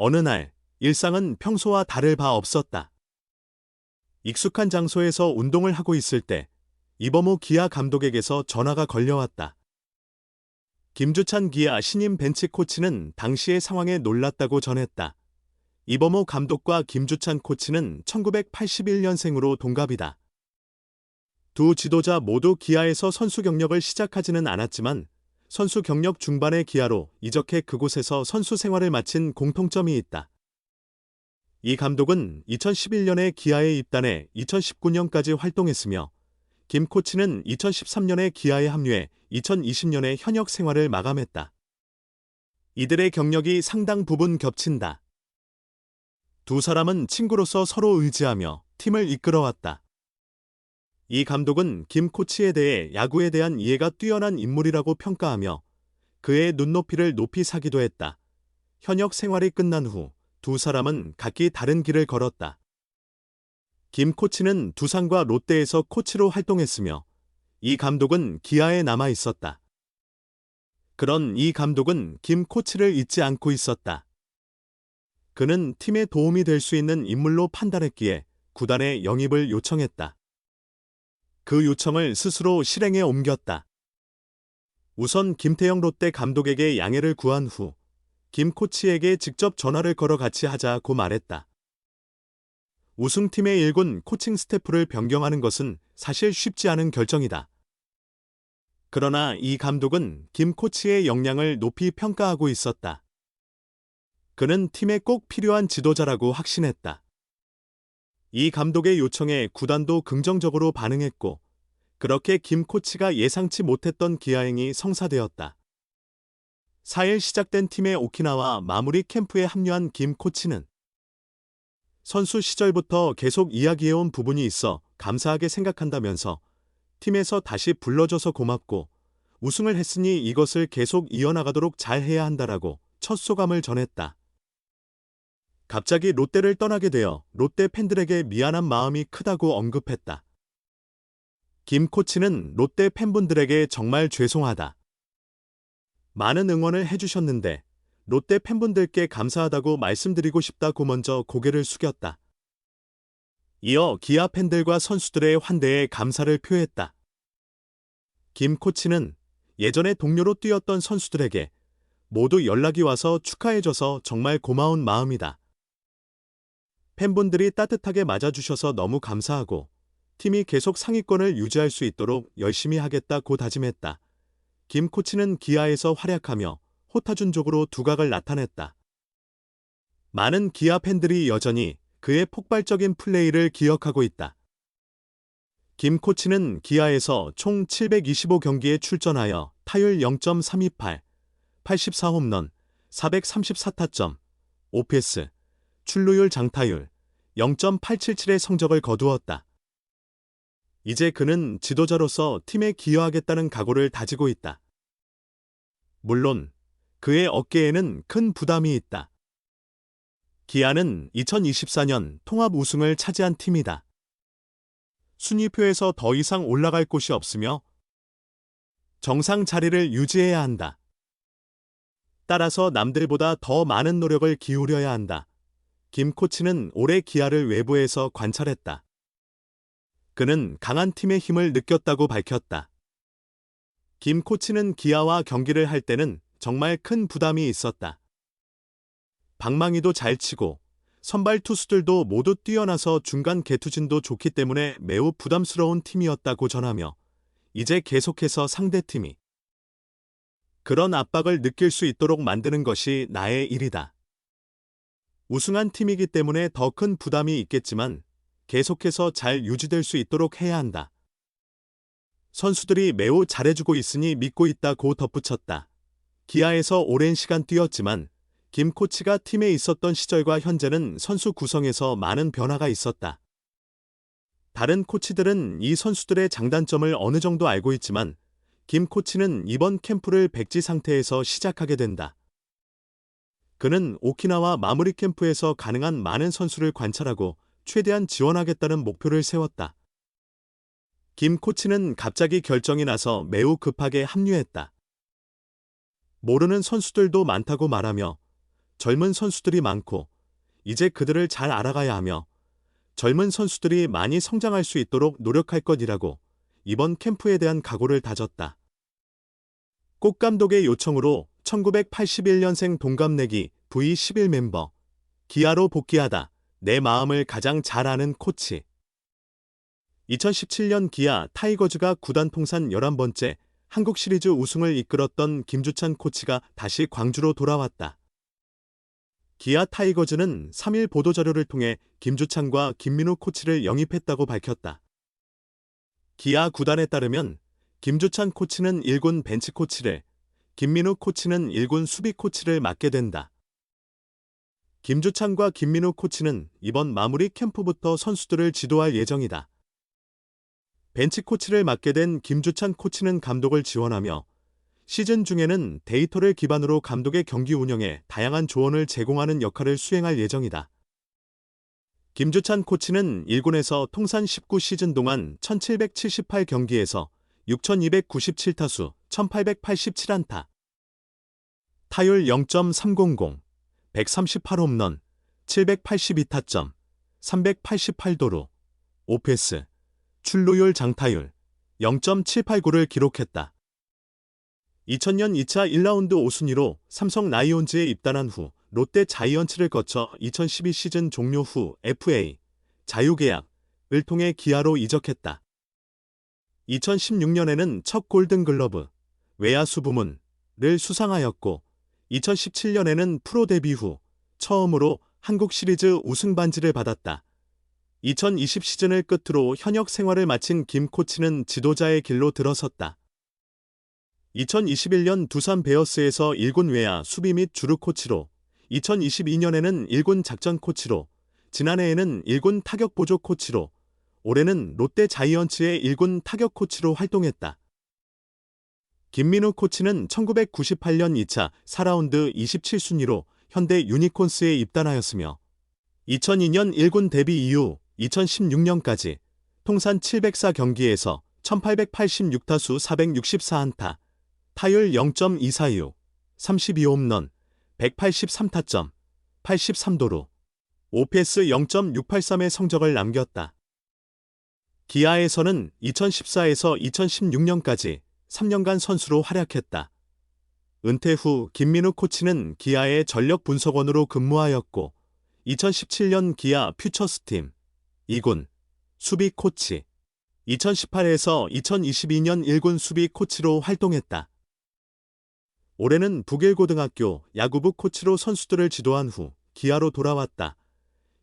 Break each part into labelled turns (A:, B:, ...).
A: 어느 날 일상은 평소와 다를 바 없었다. 익숙한 장소에서 운동을 하고 있을 때 이범호 기아 감독에게서 전화가 걸려왔다. 김주찬 기아 신임 벤치 코치는 당시의 상황에 놀랐다고 전했다. 이범호 감독과 김주찬 코치는 1981년생으로 동갑이다. 두 지도자 모두 기아에서 선수 경력을 시작하지는 않았지만 선수 경력 중반의 기아로 이적해 그곳에서 선수 생활을 마친 공통점이 있다. 이 감독은 2011년에 기아에 입단해 2019년까지 활동했으며 김 코치는 2013년에 기아에 합류해 2020년에 현역 생활을 마감했다. 이들의 경력이 상당 부분 겹친다. 두 사람은 친구로서 서로 의지하며 팀을 이끌어왔다. 이 감독은 김 코치에 대해 야구에 대한 이해가 뛰어난 인물이라고 평가하며 그의 눈높이를 높이 사기도 했다. 현역 생활이 끝난 후 두 사람은 각기 다른 길을 걸었다. 김 코치는 두산과 롯데에서 코치로 활동했으며 이 감독은 기아에 남아 있었다. 그런 이 감독은 김 코치를 잊지 않고 있었다. 그는 팀에 도움이 될 수 있는 인물로 판단했기에 구단에 영입을 요청했다. 그 요청을 스스로 실행에 옮겼다. 우선 김태형 롯데 감독에게 양해를 구한 후 김 코치에게 직접 전화를 걸어 같이 하자고 말했다. 우승팀의 일군 코칭 스태프를 변경하는 것은 사실 쉽지 않은 결정이다. 그러나 이 감독은 김 코치의 역량을 높이 평가하고 있었다. 그는 팀에 꼭 필요한 지도자라고 확신했다. 이 감독의 요청에 구단도 긍정적으로 반응했고 그렇게 김 코치가 예상치 못했던 기아행이 성사되었다. 4일 시작된 팀의 오키나와 마무리 캠프에 합류한 김 코치는 선수 시절부터 계속 이야기해온 부분이 있어 감사하게 생각한다면서 팀에서 다시 불러줘서 고맙고 우승을 했으니 이것을 계속 이어나가도록 잘 해야 한다라고 첫 소감을 전했다. 갑자기 롯데를 떠나게 되어 롯데 팬들에게 미안한 마음이 크다고 언급했다. 김 코치는 롯데 팬분들에게 정말 죄송하다. 많은 응원을 해주셨는데 롯데 팬분들께 감사하다고 말씀드리고 싶다고 먼저 고개를 숙였다. 이어 기아 팬들과 선수들의 환대에 감사를 표했다. 김 코치는 예전에 동료로 뛰었던 선수들에게 모두 연락이 와서 축하해줘서 정말 고마운 마음이다. 팬분들이 따뜻하게 맞아주셔서 너무 감사하고 팀이 계속 상위권을 유지할 수 있도록 열심히 하겠다고 다짐했다. 김 코치는 기아에서 활약하며 호타준족으로 두각을 나타냈다. 많은 기아 팬들이 여전히 그의 폭발적인 플레이를 기억하고 있다. 김 코치는 기아에서 총 725경기에 출전하여 타율 0.328, 84홈런, 434타점, OPS, 출루율 장타율 0.877의 성적을 거두었다. 이제 그는 지도자로서 팀에 기여하겠다는 각오를 다지고 있다. 물론 그의 어깨에는 큰 부담이 있다. 기아는 2024년 통합 우승을 차지한 팀이다. 순위표에서 더 이상 올라갈 곳이 없으며 정상 자리를 유지해야 한다. 따라서 남들보다 더 많은 노력을 기울여야 한다. 김 코치는 올해 기아를 외부에서 관찰했다. 그는 강한 팀의 힘을 느꼈다고 밝혔다. 김 코치는 기아와 경기를 할 때는 정말 큰 부담이 있었다. 방망이도 잘 치고 선발 투수들도 모두 뛰어나서 중간 개투진도 좋기 때문에 매우 부담스러운 팀이었다고 전하며 이제 계속해서 상대팀이 그런 압박을 느낄 수 있도록 만드는 것이 나의 일이다. 우승한 팀이기 때문에 더 큰 부담이 있겠지만 계속해서 잘 유지될 수 있도록 해야 한다. 선수들이 매우 잘해주고 있으니 믿고 있다고 덧붙였다. 기아에서 오랜 시간 뛰었지만 김 코치가 팀에 있었던 시절과 현재는 선수 구성에서 많은 변화가 있었다. 다른 코치들은 이 선수들의 장단점을 어느 정도 알고 있지만 김 코치는 이번 캠프를 백지 상태에서 시작하게 된다. 그는 오키나와 마무리 캠프에서 가능한 많은 선수를 관찰하고 최대한 지원하겠다는 목표를 세웠다. 김 코치는 갑자기 결정이 나서 매우 급하게 합류했다. 모르는 선수들도 많다고 말하며 젊은 선수들이 많고 이제 그들을 잘 알아가야 하며 젊은 선수들이 많이 성장할 수 있도록 노력할 것이라고 이번 캠프에 대한 각오를 다졌다. 꽃 감독의 요청으로 1981년생 동갑내기 V11 멤버 기아로 복귀하다 내 마음을 가장 잘 아는 코치 2017년 기아 타이거즈가 구단 통산 11번째 한국 시리즈 우승을 이끌었던 김주찬 코치가 다시 광주로 돌아왔다. 기아 타이거즈는 3일 보도자료를 통해 김주찬과 김민우 코치를 영입했다고 밝혔다. 기아 구단에 따르면 김주찬 코치는 1군 벤치 코치를, 김민우 코치는 1군 수비 코치를 맡게 된다. 김주찬과 김민우 코치는 이번 마무리 캠프부터 선수들을 지도할 예정이다. 벤치 코치를 맡게 된 김주찬 코치는 감독을 지원하며 시즌 중에는 데이터를 기반으로 감독의 경기 운영에 다양한 조언을 제공하는 역할을 수행할 예정이다. 김주찬 코치는 1군에서 통산 19시즌 동안 1778경기에서 6297타수 1887안타, 타율 0.300, 138홈런, 782타점, 388도루, 오페스, 출루율 장타율 0.789를 기록했다. 2000년 2차 1라운드 5순위로 삼성 라이온즈에 입단한 후 롯데 자이언츠를 거쳐 2012 시즌 종료 후 FA 자유계약을 통해 기아로 이적했다. 2016년에는 첫 골든글러브 외야수 부문을 수상하였고 2017년에는 프로 데뷔 후 처음으로 한국 시리즈 우승 반지를 받았다. 2020 시즌을 끝으로 현역 생활을 마친 김 코치는 지도자의 길로 들어섰다. 2021년 두산 베어스에서 1군 외야 수비 및 주루 코치로, 2022년에는 1군 작전 코치로, 지난해에는 1군 타격 보조 코치로, 올해는 롯데 자이언츠의 1군 타격 코치로 활동했다. 김민우 코치는 1998년 2차 4라운드 27순위로 현대 유니콘스에 입단하였으며 2002년 1군 데뷔 이후 2016년까지 통산 704경기에서 1886타수 464안타, 타율 0.246, 32홈런, 183타점, 83도루, OPS 0.683의 성적을 남겼다. 기아에서는 2014에서 2016년까지 3년간 선수로 활약했다. 은퇴 후 김민우 코치는 기아의 전력 분석원으로 근무하였고 2017년 기아 퓨처스팀 2군 수비 코치 2018에서 2022년 1군 수비 코치로 활동했다. 올해는 북일고등학교 야구부 코치로 선수들을 지도한 후 기아로 돌아왔다.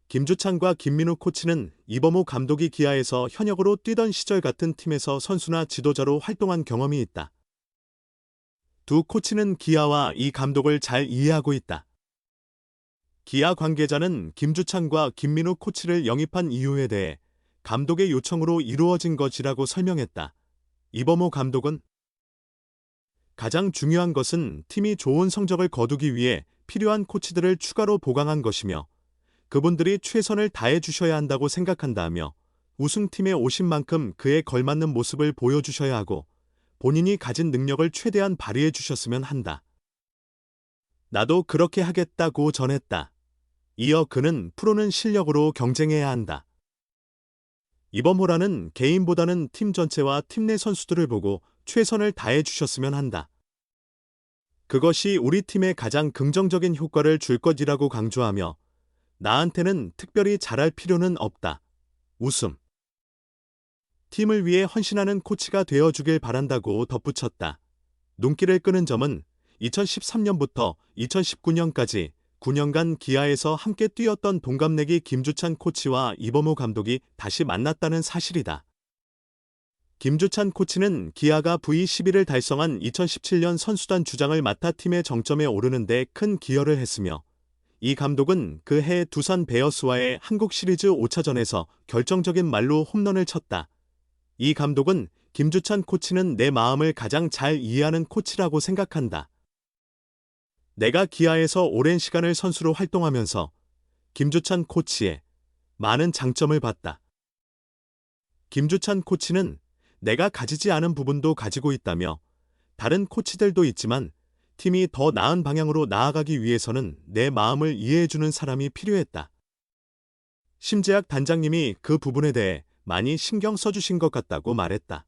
A: 김주찬과 김민우 코치는 이범호 감독이 기아에서 현역으로 뛰던 시절 같은 팀에서 선수나 지도자로 활동한 경험이 있다. 두 코치는 기아와 이 감독을 잘 이해하고 있다. 기아 관계자는 김주찬과 김민우 코치를 영입한 이유에 대해 감독의 요청으로 이루어진 것이라고 설명했다. 이범호 감독은 가장 중요한 것은 팀이 좋은 성적을 거두기 위해 필요한 코치들을 추가로 보강한 것이며 그분들이 최선을 다해 주셔야 한다고 생각한다며 우승팀에 오신 만큼 그에 걸맞는 모습을 보여주셔야 하고 본인이 가진 능력을 최대한 발휘해 주셨으면 한다. 나도 그렇게 하겠다고 전했다. 이어 그는 프로는 실력으로 경쟁해야 한다. 이번 호라는 개인보다는 팀 전체와 팀 내 선수들을 보고 최선을 다해 주셨으면 한다. 그것이 우리 팀에 가장 긍정적인 효과를 줄 것이라고 강조하며 나한테는 특별히 잘할 필요는 없다. 웃음. 팀을 위해 헌신하는 코치가 되어 주길 바란다고 덧붙였다. 눈길을 끄는 점은 2013년부터 2019년까지 9년간 기아에서 함께 뛰었던 동갑내기 김주찬 코치와 이범호 감독이 다시 만났다는 사실이다. 김주찬 코치는 기아가 V11을 달성한 2017년 선수단 주장을 맡아 팀의 정점에 오르는 데 큰 기여를 했으며 이 감독은 그 해 두산 베어스와의 한국 시리즈 5차전에서 결정적인 말로 홈런을 쳤다. 이 감독은 김주찬 코치는 내 마음을 가장 잘 이해하는 코치라고 생각한다. 내가 기아에서 오랜 시간을 선수로 활동하면서 김주찬 코치의 많은 장점을 봤다. 김주찬 코치는 내가 가지지 않은 부분도 가지고 있다며 다른 코치들도 있지만 팀이 더 나은 방향으로 나아가기 위해서는 내 마음을 이해해주는 사람이 필요했다. 심재학 단장님이 그 부분에 대해 많이 신경 써주신 것 같다고 말했다.